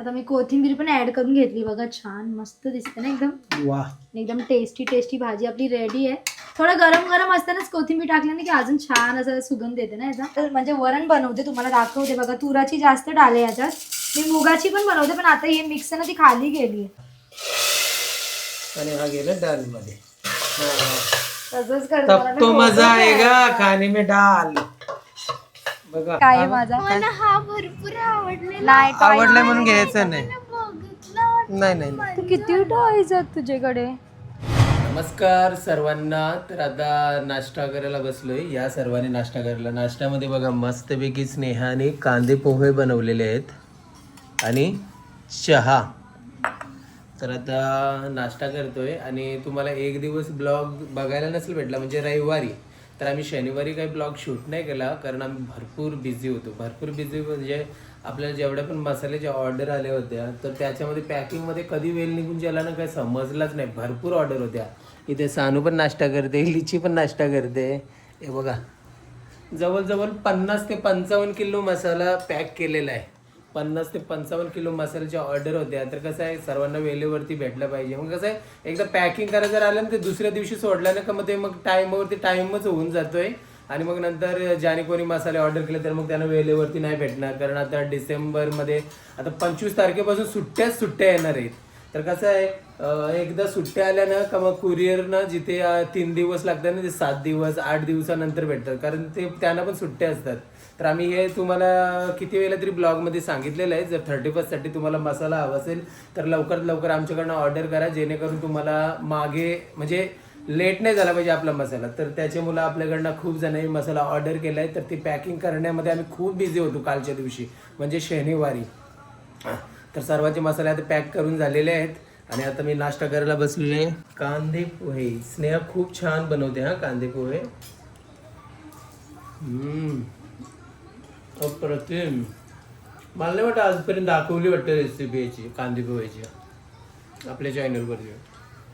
आता मी कोथिंबीर पण ऍड करून घेतली. बघा छान मस्त दिसते ना एकदम. वा. एकदम टेस्टी टेस्टी भाजी आपली रेडी आहे. थोडं गरम गरम असतानाच कोथिंबीर टाकल्याने की अजून छान असं सुगंध येते ना याचा. तर म्हणजे वरण बनवते तुम्हाला दाखवते. बघा तुराची जास्त डाले याच्यात. मी मुगाची पण बनवते पण आता हे मिक्स ना ती खाली गेली आणि हा गेला डाल मध्ये तसंच करते. मजा होतं आएगा खाने में डाल. बघा. काय आहे माझा? हा भरपूर आवडलेला नाही आवडलंय म्हणून घ्यायचं नाही. बघितलं नाही नाही नाही. तू किती टॉयज आहेत तुझ्याकडे? नमस्कार सर्वांना. तर आता नाश्ता करायला बसलोय. या सर्वांनी नाश्ता करायला. नाश्त्यामध्ये बघा मस्तपैकी स्नेहाने कांदे पोहे बनवलेले आहेत आणि चहा. तर आता नाश्ता करतोय आणि तुम्हाला एक दिवस ब्लॉग बघायला नसेल भेटला म्हणजे रविवारी. तर आम्ही शनिवारी काही ब्लॉग शूट नाही केला कारण आम्ही भरपूर बिझी होतो. भरपूर बिझी म्हणजे आपल्याला जेवढ्या पण मसाल्याच्या ऑर्डर आल्या होत्या तर त्याच्यामध्ये पॅकिंगमध्ये कधी वेळ निघून गेला ना काही समजलाच नाही. भरपूर ऑर्डर होत्या. इथे सानू पण नाश्ता करते लिची पण नाश्ता करते. हे बघा. जवळजवळ पन्नास ते पंचावन्न किलो मसाला पॅक केलेला आहे. पन्नास ते पंचावन्न किलो मसाल्याच्या ऑर्डर होत्या तर कसं आहे सर्वांना वेळेवरती भेटलं पाहिजे. मग कसं आहे एकदा पॅकिंग करायला जर आलं ना ते दुसऱ्या दिवशी सोडलं ना का मग ते मग टाईमवरती टाईमच होऊन जातोय. आणि मग नंतर ज्याने कोणी मसाले ऑर्डर केले तर मग त्यांना वेळेवरती नाही भेटणार. कारण आता डिसेंबरमध्ये आता पंचवीस तारखेपासून सुट्ट्याच सुट्ट्या येणार आहेत. तर कसं आहे एकदा सुट्ट्या आल्या ना का मग कुरिअरनं जिथे तीन दिवस लागतात ना ते सात दिवस आठ दिवसानंतर भेटतात. कारण ते त्यांना पण सुट्ट्या असतात. तर आम्ही हे तुम्हाला किती वेळेला तरी ब्लॉगमध्ये सांगितलेलं आहे. जर थर्टी फर्स्टसाठी तुम्हाला मसाला हवा असेल तर लवकरात लवकर आमच्याकडनं ऑर्डर करा. जेणेकरून तुम्हाला मागे म्हणजे लेट नाही झाला पाहिजे आपला मसाला. तर त्याच्यामुळे आपल्याकडनं खूप जणांनी मसाला ऑर्डर केला आहे तर ती पॅकिंग करण्यामध्ये आम्ही खूप बिझी होतो कालच्या दिवशी म्हणजे शनिवारी. तर सर्वांचे मसाले आता पॅक करून झालेले आहेत. आणि आता मी नाश्ता करायला बसलेले आहे. कांदे पोहे. स्नेहा खूप छान बनवते हा कांदे पोहे. हम्म. अप्रतिम मला नाही वाटतं आजपर्यंत दाखवली वाटतं रेसिपी याची कांदे पोह्याची. आपल्या चॅनलवरती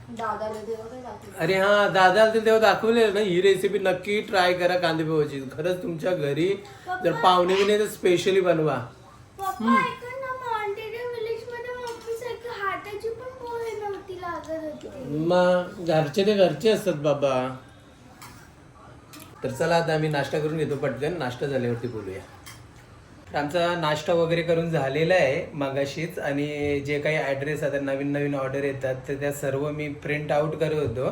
दादाला देवा काय दाखवलं? अरे हा दादा आलते तेव्हा दाखवलेलं ना ही रेसिपी नक्की ट्राय करा कांदे पोह्याची. खरंच तुमच्या घरी जर पाहुणे बिने तर स्पेशली बनवा. पप्पा ऐका ना मॉन्टेडे विलेजमध्ये मम्मी सारखी हाताची पण पोहे नव्हती लागत होती. मग घरचे ते घरचे असतात बाबा. तर चला आता आम्ही नाश्ता करून घेतो पटकन. नाश्ता झाल्यावरती बोलूया. आमचा नाश्ता वगैरे करून झालेला आहे मगाशीच आणि जे काही ॲड्रेस आता नवीन नवीन ऑर्डर येतात तर त्या सर्व मी प्रिंट आउट करत होतो.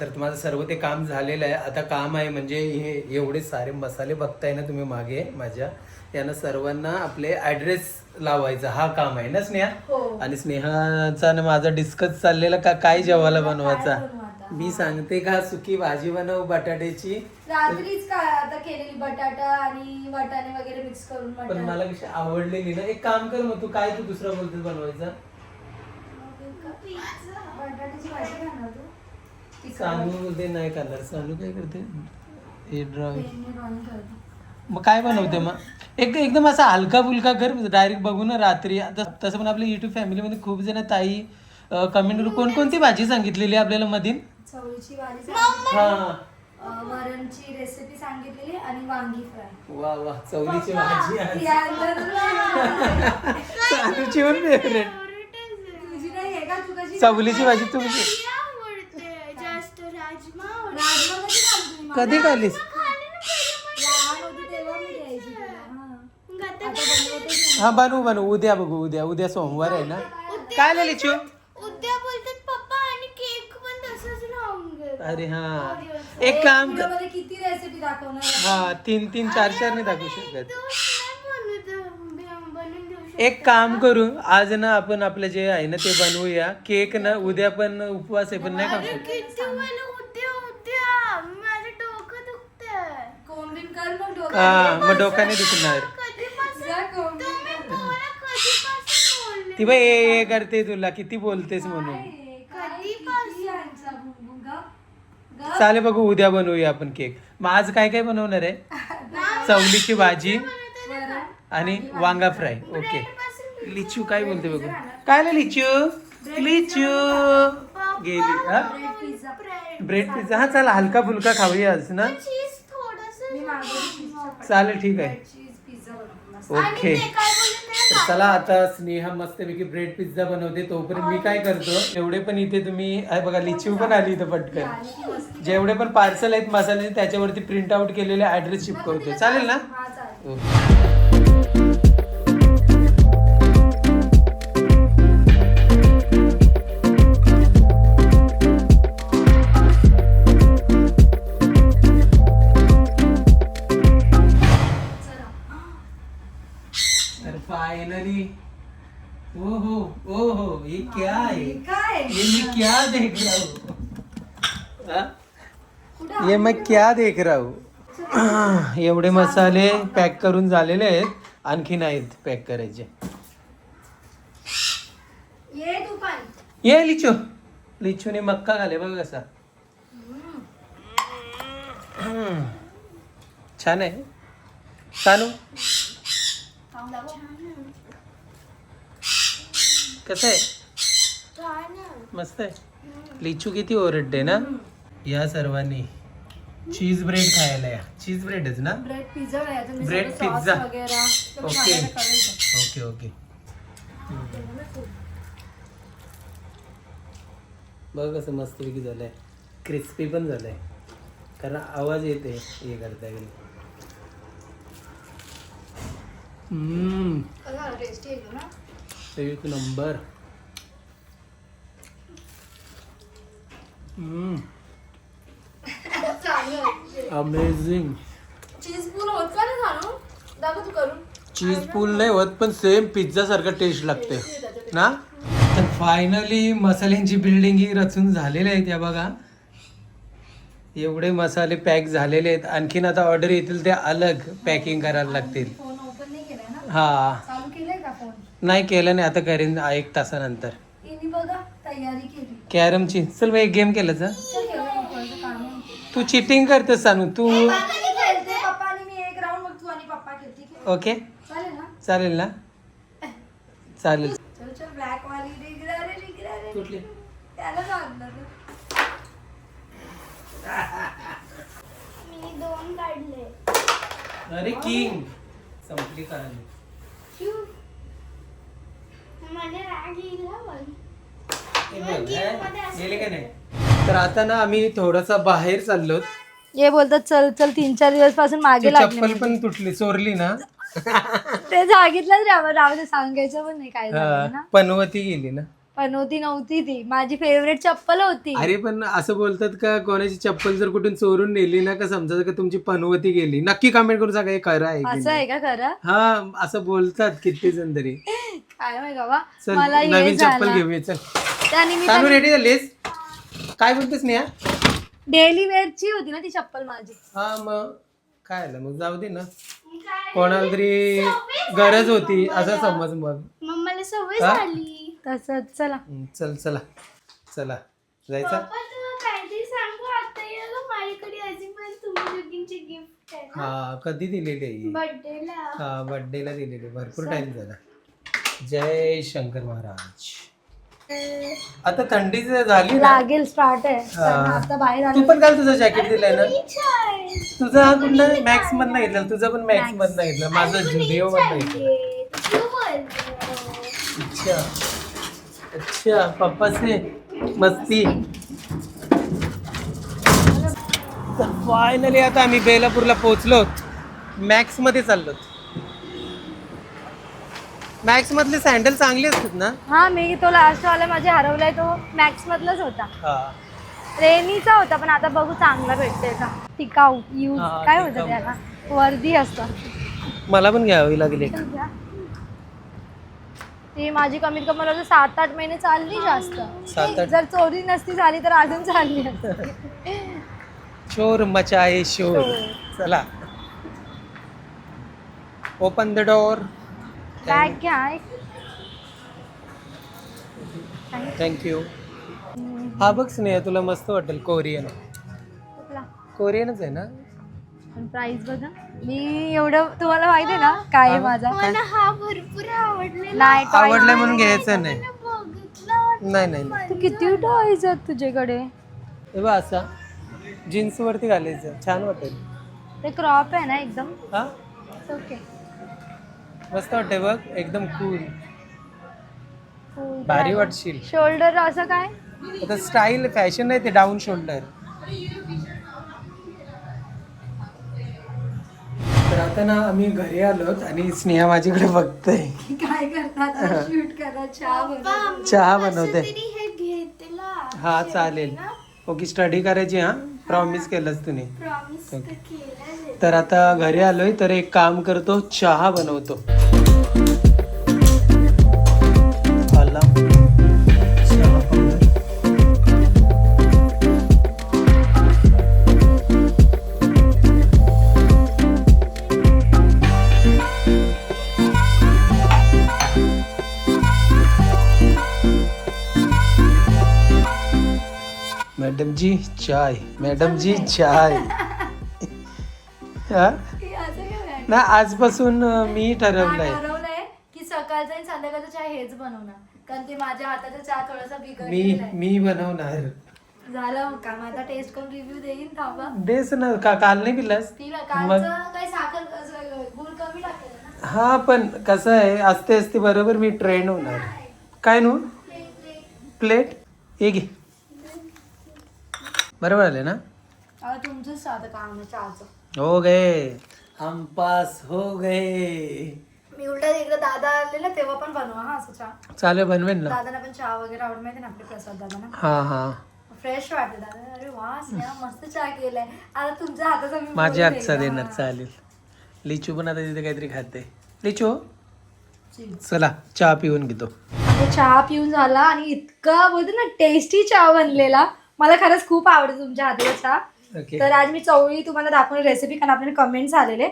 तर माझं सर्व ते काम झालेलं आहे. आता काम आहे म्हणजे हे एवढे सारे मसाले बघताय ना तुम्ही मागे माझ्या. यांना सर्वांना आपले ॲड्रेस लावायचा. हा काम आहे ना स्नेहा? हो. आणि स्नेहाचा आणि माझा डिस्कस चाललेला का काय जेवायला बनवायचा? बनवू आता? मी सांगते का सुकी भाजी बनव बटाट्याची. रात्रीच काय आता केलेली बटाटा आणि वाटाणे वगैरे मिक्स करून पण मटण मला कशी आवडलेली ना एक काम कर मग तू काय तू दुसरा बोलते बनवायचा? बटाट्याची भाजी खाणार तू. नाही करणार. सानू काय करते? हे ड्रॉइंग पेनने drawing करते. मग काय बनवते मग? एक एकदम असा हलका फुलका कर डायरेक्ट बघू ना रात्री. आता तसं पण आपल्या युट्यूब फॅमिलीमध्ये खूप जण ताई कमेंट कोणकोणती भाजी सांगितलेली आपल्याला मधील? चवळीची भाजी सांगितली, हा. अं, वरणची रेसिपी सांगितलेली आणि वांगी फ्राय. वा वा. चवलीची भाजी आहे. तुझी सानूची पण फेवरेट नाही आहे का? तू कशी चवलीची भाजी तुमची. आवडते. जास्त राजमा आवडते. राजमा कधी खाल्ली? कधी खाल्लीस? खाली ना पहिले लहान होती तेव्हा मी द्यायची तुला? हा. मग आता आता बनवतच नाही. हा बनवू बनवू. उद्या बघू उद्या. उद्या सोमवार आहे ना. काय झाली चिव उद्या बोलतात पप्पा आणि केक पण तसंच राहून गेला अरे हा. एक काम कर. किती रेसिपी दाखवणार? हा तीन तीन चार चार नाही दाखवू शकत. एक काम करू आज ना आपण आपलं जे आहे ना ते बनवूया. केक ना उद्या पण उपवास आहे पण नाही खाऊ शकत. कर मग. हा मग डोक्याने दुखणार. जा ती बाई ए ए करते तुला. किती बोलतेस म्हणून काय? काय? किती यांचा भुंगभुंग? ग- चालेल बघू उद्या बनवूया आपण केक. मग आज काय काय बनवणार आहे? चवलीची भाजी. आणि वांगा फ्राय. ओके. लिचू काय बोलते बघू? काय आलं लिचू? लिचू. गेली हा? Bread pizza. हा चला हलका फुलका खाऊया आज ना? चालेल ठीक आहे. ओके. तर चला आता स्नेहा मस्तपैकी ब्रेड पिझ्झा बनवते तोपर्यंत मी काय करतो एवढे पण इथे तुम्ही बघा लिचिव पण आली इथं पटकन. जेवढे पण पार्सल आहेत मसाले त्याच्यावरती प्रिंट आउट केलेले ऍड्रेस चिपकवतो चालेल ना? देख रहा हूँ। ये मैं क्या देख रहा हूँ? एवढे मसाले पॅक करून झालेले आहेत. आणखीन आहेत पॅक करायचे. ये लिचू. लिचूने मक्का घाले बघ कसा. छान आहे. चालू. कसं आहे. मस्त आहे. लिचू किती ओरडते ना? या सर्वांनी चीज ब्रेड खायला या. चीज ब्रेडच ना? Bread pizza bread pizza. Okay. Okay okay. बघ कसं मस्तपैकी झालंय. क्रिस्पी पण झालंय. कारण आवाज येते हे करता आहे ना? एक नंबर. अमेझिंग चीज पूल होत का ना झालं? दाखव तू करून. चीज पूल नाही होत पण सेम पिझ्झा सारखा टेस्ट लागते. ना? तर फायनली मसाल्यांची बिल्डिंग ही रचून झालेली आहे त्या बघा. एवढे मसाले पॅक झालेले आहेत. आणखीन आता ऑर्डर येतील ते अलग पॅकिंग करायला लागतील. फोन ओपन नाही ना? हा. चालू केलंय का फोन नाही केलं नाही आता करेन एक तासानंतर. इनी बघा तयारी केली. कॅरमची. चल मग एक गेम केलं जा. तू चिटिंग करतेस सांगू तू ओके चालेल ना? चालेल. अरे किंग. संपली गेले का नाही तर आता ना आम्ही थोडासा बाहेर चाललो. ये बोलतात चल चल तीन चार दिवसपासून मागे चप्पल पण तुटली चोरली ना. ते सांगितलंच रे आम्हाला सांगायचं पण नाही काय झालं ना. हा, पनवती गेली ना. पण होती नव्हती ती माझी फेवरेट चप्पल होती. अरे पण असं बोलतात का कोणाची चप्पल जर कुठून चोरून नेली ना का समजायचं का तुमची पनवती गेली? नक्की कमेंट करून सांगा हे खरं आहे की असं नाही. आहे का खरं? हा असं बोलतात किती जण तरी. काय माहिती बाबा चल मला हे नवीन चप्पल झालं. घेऊया चल. त्याने मी चालू रेडी झालीस? काय बोलतेस नेहा डेली वेअरची होती ना ती चप्पल माझी. हा मग काय आलं मग जाऊ दे ना. कोणाला तरी गरज होती असं समज मग. मग मला सवय हा? झाली. तसंच चला. हम्म, चल चला. चला. जायचं? पप्पा तुला काहीतरी सांगू? आता याला माझ्याकडे अजूनपर्यंत तुम्ही दोघींचे गिफ्ट आहे ना? हा कधी दिलेली आहे ही? बर्थडेला हा बर्थडेला दिलेली भरपूर टाइम झाला. जय शंकर महाराज. आता थंडी झाली ना. लागेल स्टार्ट आहे. हा. आता बाहेर तू आलो पण काल तुझं जॅकेट दिलंय ना? तुझा हा कुठला मॅक्स मधनं घेतला तुझा पण मॅक्स मधनं घेतला. माझा जुडिओ मधनं घेतला अच्छा. अच्छा. पप्पा से मस्ती. तर फायनली आता आम्ही बेलापूरला पोहोचलो. मॅक्समध्ये चाललो. मॅक्स मधले सँडल चांगले असतात ना? हा मी तो लास्ट वाला माझे हरवलाय तो मॅक्स मधलाच होता. हा. रेनीचा होता पण आता बघू चांगला भेटतोय का? टिकाऊ यूज हा, काय टिकाऊ. होतं त्याला? वर्दी असतं. मला पण घ्यावी लागेल एक. ती माझी कमीत कमी मला वाटतं सात आठ महिने चालली जास्त. आठ. जर चोरी नसती झाली तर अजून चालली असती. शोर मचाए शोर. चला. ओपन द डोर बॅग घ्या एक. थँक्यू हा बघ स्नेहा तुला मस्त वाटेल कोरियन. कुठला? कोरियनच आहे ना? पण प्राइस बघा मी एवढं तुम्हाला माहिती आहे ना काय आहे माझा? मला हा भरपूर आवडलेला. नाही toy आवडलंय म्हणून घ्यायचं नाही. बघितला नाही नाही नाही. तू किती टॉयज आहेत तुझ्याकडे? हे बघ असा जीन्स वरती घालायचं. छान वाटेल. ते क्रॉप आहे ना एकदम? हा? ओके मस्त वाटतंय बघ एकदम कूल भारी वाटशील. शोल्डर असं काय? आता स्टाईल फॅशन आहे ते डाऊन शोल्डर तर आता ना आम्ही घरी आलोत आणि स्नेहा माझ्याकडे बघतोय. काय करतात? शूट करा चहा बनवा. चहा बनवते. हे घेतला. हा चालेल. ओके स्टडी करायची हा? प्रॉमिस केलंस तुम्ही प्रॉमिस तर केलं तर आता घरी आलोय तर एक काम करतो चहा बनवतो. आला. मॅडम जी चाय मॅडम जी चाय. हा? ना आजपासून मी ठरवलंय. ठरवलंय की सकाळचा आणि संध्याकाळचा चहा हेच बनवणार. कारण ते माझ्या हाताचा चहा थोडासा मी बिघडलेला आहे. मी बनवणार. झालं का आता टेस्ट करून रिव्ह्यू देईन थांबा. देस ना का काल नाही पिलास? तिला मग कालचं काही साखर असं गुळ कमी टाकलेलं ना. हा पण कसं आहे असते असते बरोबर मी ट्रेन होणार. काय नो? प्लेट हे घे. बरोबर आले ना? आता तुमचंच साधं काम आहे चहाचं. हो गए. हम पास हो गए. मी उलटा एकदा दादा आलेला तेव्हा पण बनवा हा असं चहा. चालेल बनवेन ना. दादांना पण चहा वगैरे आवड माहिती ना आपले प्रसाद दादांना. हा हा. फ्रेश वाटते दादा. अरे वा स्नेहा मस्त चहा केलाय. आता तुमच्या हाताचा मी माझ्या हातचा. देणार चालेल. लिचू पण आता तिथे काहीतरी खाते. लिचू? चिल. चला चहा पिऊन घेतो. चहा पिऊन झाला आणि इतका बोलते ना टेस्टी चहा बनलेला. मला खरंच खूप आवडतो तुमच्या हाताचा चहा ओके तर आज मी चवळी तुम्हाला दाखवली रेसिपी कारण आपल्याला कमेंट्स आलेले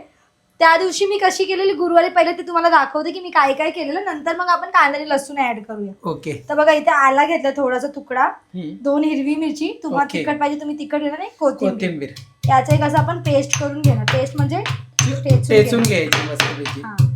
त्या दिवशी मी कशी केलेली गुरुवारी पहिले ते तुम्हाला दाखवते की मी काय काय केलेलं. नंतर मग आपण कांदा लसूण ऍड करूया. ओके तर बघा इथे आला घेतला थोडासा तुकडा. दोन हिरवी मिरची. तुम्हाला. तिखट पाहिजे तुम्ही तिखट घेणार नाही कोथिंबीर. याचा एक असं आपण पेस्ट करून घेणार. पेस्ट म्हणजे ठेचून. घ्यायची.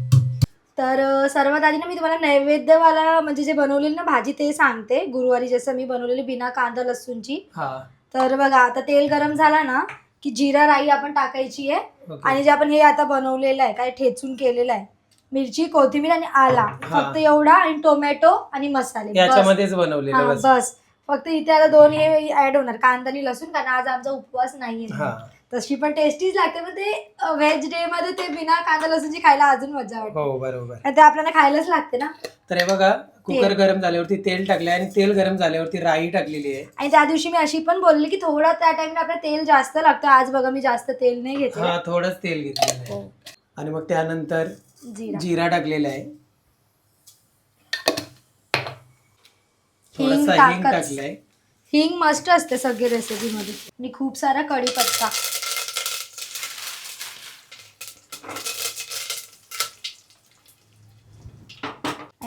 तर सर्वात आधी ना मी तुम्हाला नैवेद्यवाला म्हणजे जे बनवलेली ना भाजी ते सांगते. गुरुवारी जसं मी बनवलेली बिना कांदा लसूणची. हा. तर बघा आता तेल गरम झाला ना की जिरा राई आपण टाकायची आहे. आणि जे आपण हे आता बनवलेलं आहे काय ठेचून केलेलं आहे. मिरची कोथिंबीर आणि आला. फक्त एवढा आणि टोमॅटो आणि मसाले. बस. याच्यामध्येच बनवलेलं हा, बस. बस. फक्त इथे आता दोन हे ऍड होणार. कांदा आणि लसूण कारण आज आमचा उपवास नाहीये. हा. तशी पण टेस्टीच लागते. पण ते व्हेज डे मध्ये ते बिना कांदा लसूणची खायला अजून मजा वाटते. हो बरोबर. आणि ते आपल्याला खायलाच लागते ना. तर हे बघा कुकर तेल. गरम झाल्यावरती तेल टाकले आणि तेल गरम झाल्यावरती राई टाकलेली आहे. आणि त्या दिवशी मी अशी पण बोलली की थोडा त्या टाइमला आपल्याला तेल जास्त लागतं. आज बघा मी जास्त तेल नाही घेतलं हा थोडंच तेल घेतलेलं हो. आहे आणि मग त्यानंतर जिरा. जिरा टाकलेला आहे. हिंग थोडासा हिंग. टाकलाय. हिंग मस्ट असते सगळी रेसिपी मध्ये. आणि खूप सारा कढीपत्ता.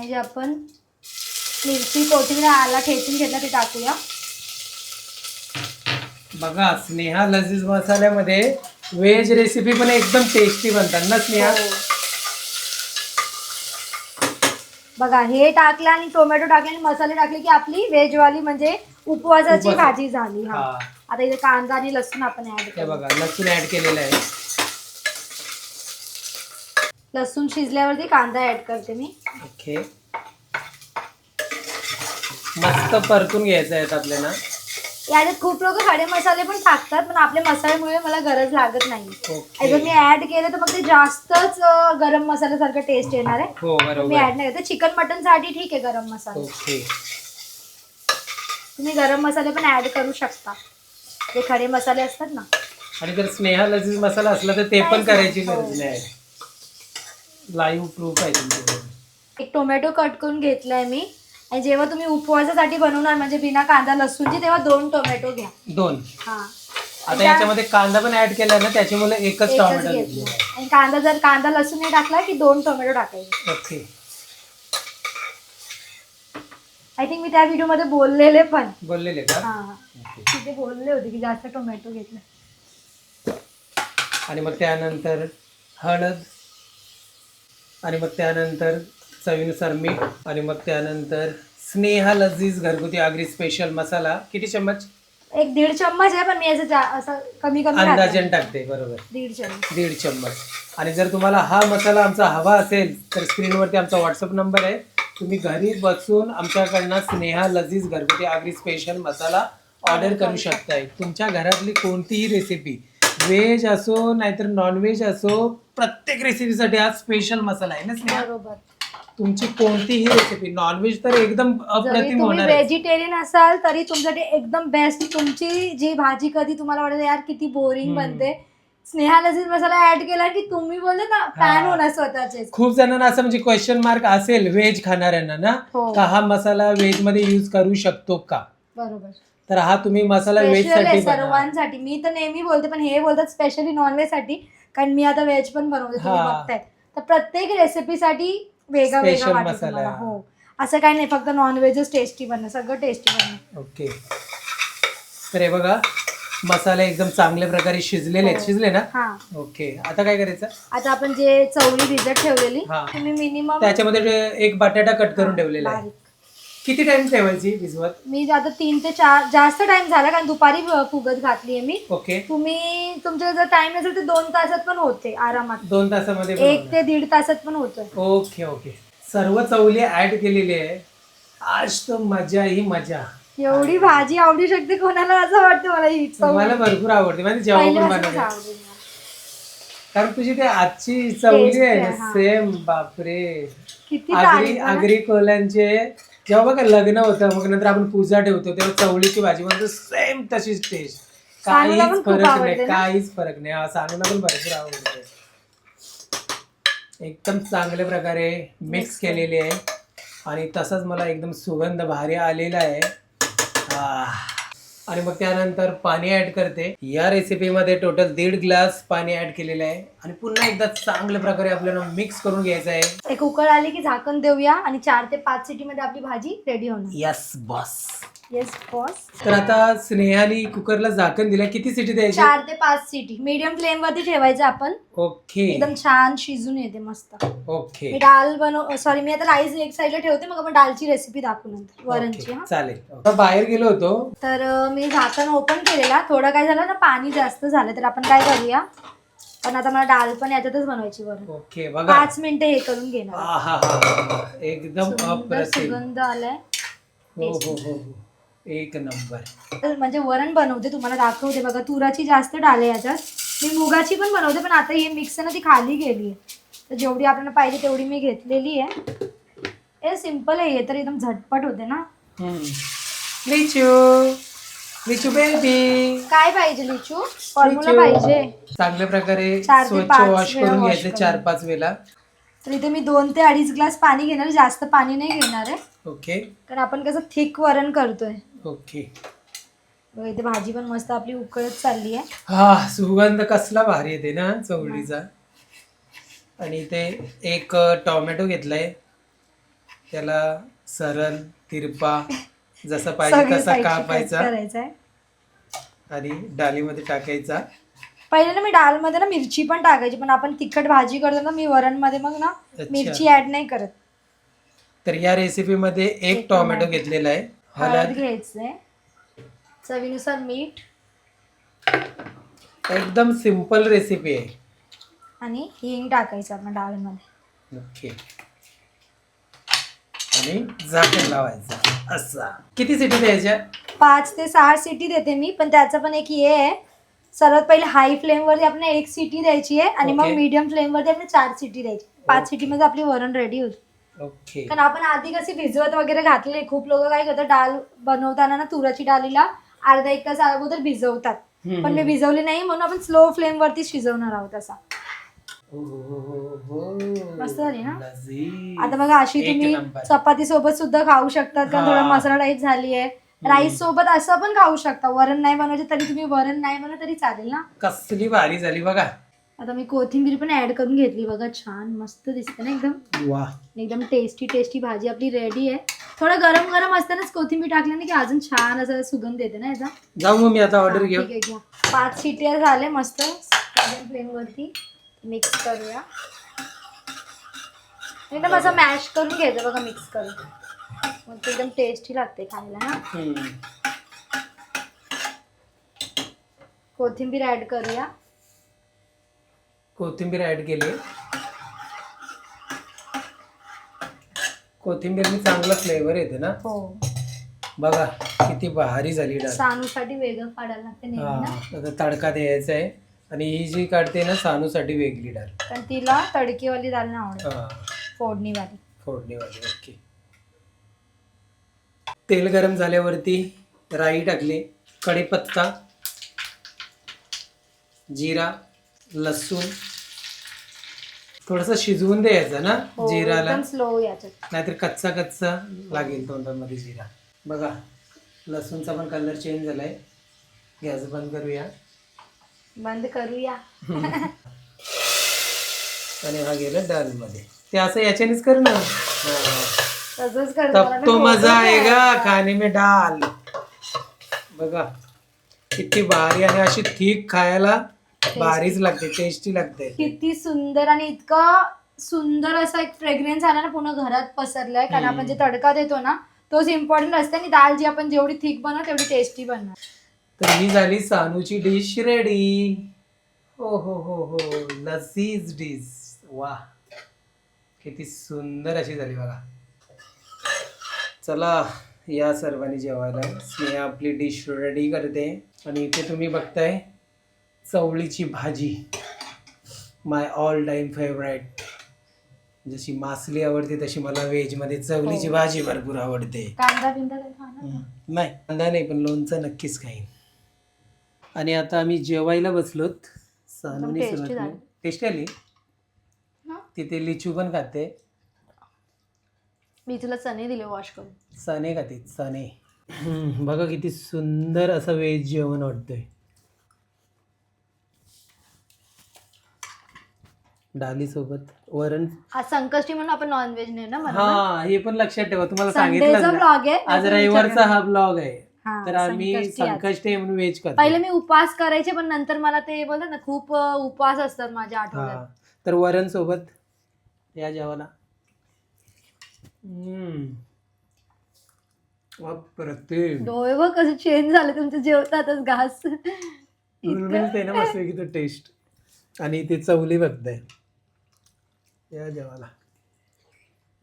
आणि जे आपण मिरची कोथिंबीर आला ठेचून घेतला ते टाकूया. बघा स्नेहा लजीज मसाल्यामध्ये व्हेज रेसिपी पण एकदम टेस्टी बनतात ना स्नेहा? हो. बघा हे टाकलं आणि टोमॅटो टाकले आणि मसाले टाकले की आपली व्हेज वाली म्हणजे उपवासाची उपवास. भाजी झाली. हा. हा. आता इथे कांदा आणि लसूण आपण ऍड हे बघा लसूण ऍड केलेलं आहे. लसूण शिजल्यावरती कांदा ऍड करते मी. ओके. मस्त परतून घ्यायचं आहे आपल्याला. याच्यात खूप लोक खडे मसाले पण टाकतात पण आपल्या मसाल्यामुळे मला गरज लागत नाही. जर मी ऍड केलं तर मग ते जास्तच अं, गरम मसाल्यासारखं टेस्ट येणार आहे. हो मी बरोबर ऍड नाही करते. चिकन मटनसाठी ठीक आहे गरम मसाला. ओके. तुम्ही गरम मसाले पण ऍड करू शकता. जे खडे मसाले असतात ना. आणि जर स्नेहा लजीज मसाला असला तर ते पण करायची. गरज नाही. लाईव्ह प्रूफ आहे तुमच्याकडे. एक टोमॅटो कट करून घेतलाय मी. आणि जेव्हा तुम्ही उपवासासाठी बनवणार म्हणजे बिना कांदा लसूणची तेव्हा दोन टोमॅटो घ्या. दोन. हा. आता याच्यामध्ये कांदा पण ऍड केला ना त्याच्यामुळे एकच एकच टोमॅटो आणि कांदा जर कांदा लसूण नाही टाकला की दोन टोमॅटो टाकायचे. ओके आय थिंक मी त्या व्हिडिओमध्ये बोललेले पण. बोललेले का? हा. तिथे बोलले होते की जास्त टोमॅटो घेतले. आणि मग त्यानंतर हळद आणि मग त्यानंतर चवीनुसार मीठ आणि मग त्यानंतर स्नेहा लजीज घरगुती आगरी स्पेशल मसाला. किती चम्मच? एक दीड चम्मच आहे पण मी याचं जा- असं कमी कमी. अंदाजन टाकते बरोबर. दीड चम्मच. दीड चम्मच. आणि जर तुम्हाला हा मसाला आमचा हवा असेल तर स्क्रीनवरती आमचा व्हॉट्सअप नंबर आहे. तुम्ही घरी बसून आमच्याकडनं स्नेहा लजीज घरगुती आगरी स्पेशल मसाला ऑर्डर करू शकताय. तुमच्या घरातली कोणतीही रेसिपी व्हेज असो नाहीतर नॉनव्हेज असो प्रत्येक रेसिपीसाठी हा स्पेशल मसाला आहे ना स्नेहा? बरोबर. तुमची कोणतीही रेसिपी नॉनव्हेज तर एकदम जरी अप्रतिम तुम्ही होणार आहे. व्हेजिटेरियन असाल तरी तुमच्यासाठी एकदम बेस्ट तुमची जी भाजी कधी तुम्हाला वाटत यार किती बोरिंग हम्म. बनते. स्नेहा लजीज मसाला ऍड केला की तुम्ही बोलले ना फॅन हा. होणार स्वतःचे खूप जणांना असं म्हणजे क्वेश्चन मार्क असेल व्हेज खाणाऱ्यांना ना हो. का हा मसाला व्हेजमध्ये युज करू शकतो का? बरोबर. तर हा तुम्ही मसाला व्हेज स्पेशल आहे साठी बनवा. सर्वांसाठी. मी तर नेहमी बोलते पण हे बोलतात स्पेशली नॉनव्हेजसाठी. कारण मी आता व्हेज पण बनवते तुम्ही हा. बघताय. तर प्रत्येक रेसिपीसाठी वेगळा वेगळा वाटेल मसाला. तुम्हाला. आहे. हो. असं काही नाही फक्त नॉनव्हेजच टेस्टी बनणं सगळं टेस्टी बनणं. ओके. तर हे बघा मसाले एकदम चांगल्या प्रकारे शिजलेले आहेत. हो. शिजले ना? हा. ओके. आता काय करायचं? आता आपण जे चवळी भिजत ठेवलेली हा. तुम्ही मिनिमम त्याच्यामध्ये जे एक बटाटा कट करून ठेवलेला आहे. किती टाइम ठेवायची भिजवत मी आता तीन ते चार जास्त टाइम झाला कारण दुपारी फुगत घातली आहे मी. ओके. तुम्ही तुमच्या जर टाइम नसेल तर दोन तासात पण होते आरामात. दोन तासामध्ये एक. ते दीड तासात पण होतोय. Okay okay. सर्व चवली ऍड केलेली आहे आज तर मजा ही मजा. एवढी भाजी आवडू शकते कोणाला असं वाटतं मला ही चव मला भरपूर आवडते. म्हणजे जेव्हा पण पहिल्यापासूनच बनवते. मला. कारण तुझी ते आजची चवली Taste आहे हा. सेम बापरे. किती आगरी तारीफ आहे ना? आगरी कोल्यांचे जेव्हा बघा लग्न होतं मग नंतर आपण पूजा ठेवतो तेव्हा चवळीची भाजी बनतो सेम तशीच टेस्ट सानूला काहीच खूप फरक आवडते नाही ना? काहीच फरक नाही. हा सानूला पण भरपूर आवडते. एकदम चांगल्या प्रकारे मिक्स केलेली आहे. आणि तसाच मला एकदम सुगंध भारी आलेला आहे. आह. आणि मग त्यानंतर पाणी ऍड करते. या रेसिपीमध्ये टोटल दीड ग्लास पाणी ऍड केलेलं आहे. आणि पुन्हा एकदा चांगल्या प्रकारे आपल्याला मिक्स करून घ्यायचं आहे. एक उकळ आली की झाकण देऊया आणि चार ते पाच सिटी मध्ये आपली भाजी रेडी होणार. यस बॉस येस बॉस तर आता स्नेहाने कुकरला झाकण दिलं किती सिटी द्यायची? चार ते पाच सिटी. मीडियम फ्लेम वरती ठेवायचं आपण. ओके. एकदम छान शिजून येते मस्त. ओके. डाल बनव सॉरी मी आता राईस एक साईडला ठेवते मग आपण डालची रेसिपी दाखवू नंतर वरणची ओके, हा. चालेल. आता बाहेर गेलो होतो. तर अं, मी झाकण ओपन केलेला. थोडं काय झालं ना पाणी जास्त झालं तर आपण काय करूया? पण आता मला डाल पण याच्यातच बनवायची वरण. ओके बघा. पाच मिनिटं हे करून घेणार. एकदम सुंदर अप्रतिम. सुगंध आलाय. हो हो हो हो. एक नंबर. म्हणजे वरण बनवते तुम्हाला दाखवते. बघा तुराची जास्त डाल आहे याच्यात. मी मुगाची पण बनवते पण आता हे मिक्स ना ती खाली गेली आहे. तर जेवढी आपल्याला पाहिजे तेवढी मी घेतलेली आहे. हे सिंपल आहे हे तर एकदम झटपट होते ना. लिचू. लिचू बेबी काय पाहिजे लिचू? फॉर्म्युला. पाहिजे. चांगल्या प्रकारे चार ते स्वच्छ पाच वॉश वेळा करून wash घ्यायचे करून. चार पाच वेळा. तर इथे मी दोन ते अडीच ग्लास पाणी घेणार. जास्त पाणी नाही घेणार आहे. ओके. कारण आपण कसं थिक वरण करतोय. ओके. बघा इथे भाजी पण मस्त आपली उकळत चालली आहे. हा सुगंध कसला भारी येते ना चवळीचा. आणि इथे एक टोमॅटो घेतलाय. त्याला सरळ तिरपा जसा पाहिजे सगळी तसा side ची cut कापायचा. आणि डालीमध्ये टाकायचा. पहिले ना मी डालमध्ये ना मिरची पण टाकायची पण आपण तिखट भाजी करतो ना मी वरणमध्ये मग ना अच्छा. मिरची ऍड नाही करत. तर या रेसिपीमध्ये एक एक टोमॅटो टोमॅटो. घेतलेला आहे. हळद हळद. घ्यायचंय. चवीनुसार मीठ. एकदम सिंपल रेसिपी आहे. आणि हिंग टाकायचं आपण डाळमध्ये. ओके. आणि झाकण लावायचं. असा. किती सिटी द्यायच्या? पाच ते सहा सिटी देते मी पण त्याचं पण एक हे आहे. सर्वात पहिले हाय फ्लेमवरती आपण एक सिटी द्यायची आहे आणि मग. मीडियम फ्लेमवरती आपण चार सिटी द्यायची. पाच Okay. सिटीमध्ये आपली वरण रेडी होते ओके कारण आपण आधी कशी भिजवत वगैरे घातले खूप लोक काय करतात डाळ बनवताना ना तुराची डाळीला अर्धा एक तास अगोदर भिजवतात हम्म, पण मी हम्म. भिजवली नाही म्हणून आपण स्लो फ्लेम वरती शिजवणार आहोत असा मस्त झाली ना? लजीज. आता बघा अशी एक तुम्ही नंबर. चपाती सोबत सुद्धा खाऊ शकतात कारण हा. थोडा मसाला टाईप झाली आहे राईस सोबत असं पण खाऊ शकता वरण नाही बनवायचे तरी तुम्ही वरण नाही बनवलं तरी चालेल ना कसली भारी झाली बघा आता मी कोथिंबीर पण ऍड करून घेतली. बघा छान मस्त दिसते ना एकदम. वा एकदम टेस्टी टेस्टी भाजी आपली रेडी आहे. थोडं गरम गरम असतानाच कोथिंबीर टाकल्याने की अजून छान असं सुगंध येते ना याचा. जाऊ मग मी आता ऑर्डर घेऊ. घ्या. पाच शिट्या झाले मस्त. फ्लेम वरती मिक्स करूया. एकदम असं मॅश करून घ्यायचं बघा मिक्स करून. मग ते एकदम टेस्टी लागते खायला ना. कोथिंबीर ऍड करूया. कोथिंबीर ऍड केली. कोथिंबीरने चांगला फ्लेवर येते ना. हो. बघा किती भारी झाली डाळ. सानूसाठी वेगळं काढायला लागते नेहमी हा ना आता तडका द्यायचा आहे. आणि ही जी काढते ना सानूसाठी वेगळी डाळ. पण तिला तडकीवाली डाळ नाही आवडत. हा. फोडणीवाली. फोडणीवाली ओके. तेल गरम झाल्यावरती राई टाकली कढीपत्ता जिरा लसूण थोडस शिजवून द्यायचं ना हो, जिराला. एकदम स्लो याच्यात. नाहीतर कच्चा कच्चा लागेल तोंडामध्ये जिरा. बघा लसूणचा पण कलर चेंज झालाय. गॅस बंद करूया. बंद करूया. आणि हा गेला डाळमध्ये ते असं याच्यानेच कर ना. हा. तसंच तब तो मजा आएगा काढायचा. खाने में डाल बघा किती भारी आणि अशी ठीक खायला. भारीच लागते टेस्टी लागते. किती सुंदर आणि इतका सुंदर असा एक फ्रेग्रेन्स आला ना पूर्ण घरात पसरलाय. कारण. आपण जे तडका देतो ना तोच इम्पॉर्टंट असते आणि दाल जी आपण जेवढी थिक बनवू तेवढी टेस्टी बनणार तर ही झाली सानूची डिश रेडी हो हो हो हो. लजीज डिश वा. किती सुंदर अशी झाली बघा. चला या सर्वांनी जेवायला. स्नेहा आपली डिश रेडी करते. आणि इथे तुम्ही बघताय चवळीची भाजी. माय ऑल टाइम फेवरेट जशी मासली आवडते तशी मला व्हेजमध्ये चवळीची हो. भाजी भरपूर आवडते. कांदा बिंदा काही खाणार हम्म. नाही कांदा नाही पण लोणचं नक्कीच खाईन. आणि आता आम्ही जेवायला बसलोत. सानूने tasty सुरुवात झालं. केली. टेस्टी आली? हा. तिथे लिचू पण खाते. मी तुला चणे दिले वॉश करून. सणे खाते सणे हम्म, बघा किती सुंदर असं व्हेज जेवण वाटतंय. डाली सोबत वरण. आज संकष्टी म्हणून आपण नॉनव्हेज नाही ना हा हे पण लक्षात ठेवा. तुम्हाला संडेचा सांगितलं ना. ब्लॉग आहे आज त्याचा रविवारचा विचार हा ब्लॉग आहे. हा, तर आम्ही संकष्टी आज. संकष्टी आहे म्हणून व्हेज करतो पहिले मी उपवास करायचे पण नंतर मला ते बोलतात ना खूप अ, उपवास असतात माझ्या हा. आठवड्यात. तर वरण सोबत या जेवायला. हम्म. अप्रतिम डोळे बघ कसं चेंज झाले तुमचे जेवतातच घास. मिळते ना तो टेस्ट आणि ते चवली बघताय. या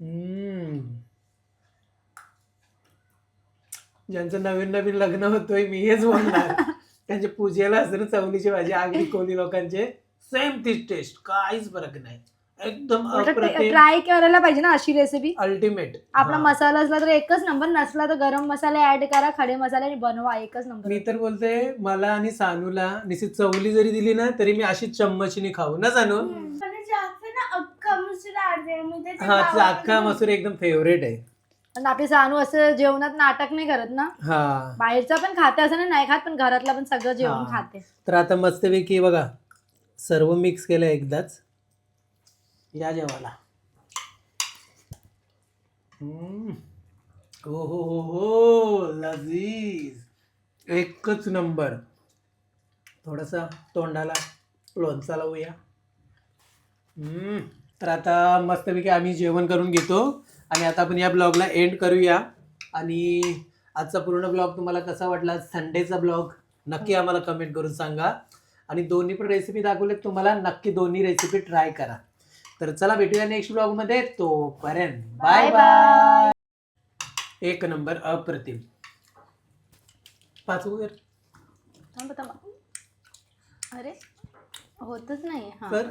हम्म. ज्यांचं नवीन नवीन लग्न होतोय मी हेच बोलणार त्यांच्या पूजेला असतं ना चवलीची भाजी आगरी कोली लोकांचे सेम तीच टेस्ट काहीच फरक नाही. एकदम अप्रतिम. ट्राय करायला पाहिजे ना अशी रेसिपी अल्टिमेट आपला मसाला असला तर एकच नंबर नसला तर गरम मसाले ऍड करा खडे मसाले आणि बनवा एकच नंबर मी तर बोलते मला आणि सानूला निश्चित चवली जरी दिली ना तरी मी अशी चम्मचीने खाऊ. ना सानू पण जास्त ना अख्खा मसूर आणते मी त्याच्या हा तिचा अख्खा मसूर एकदम फेवरेट आहे. आणि आपली सानू असं जेवणात नाटक नाही करत ना? हा. बाहेरचं पण खाते असं नाही, नाही खात पण घरातलं पण सगळं जेवण हा. खाते. तर आता मस्तपैकी बघा सर्व मिक्स केलं एकदाच. या जेवायला. हम्म. हो हो हो हो लजीज. एकच नंबर. थोडासा तोंडाला लोणचा लावूया. हम्म. तर आता मस्तपैकी आम्ही जेवण करून घेतो. आणि आता आपण या ब्लॉगला एंड करूया. आणि आजचा पूर्ण ब्लॉग तुम्हाला कसा वाटला? संडेचा ब्लॉग नक्की आम्हाला कमेंट करून सांगा. आणि दोन्ही पण रेसिपी दाखवल्यात तुम्हाला नक्की दोन्ही रेसिपी ट्राय करा. तर चला भेटूया नेक्स्ट ब्लॉगमध्ये तोपर्यंत बाय बाय एक नंबर अप्रतिम. पाच वगैरे. थांबा, थांबा. अरे होतच नाही. हा. कर.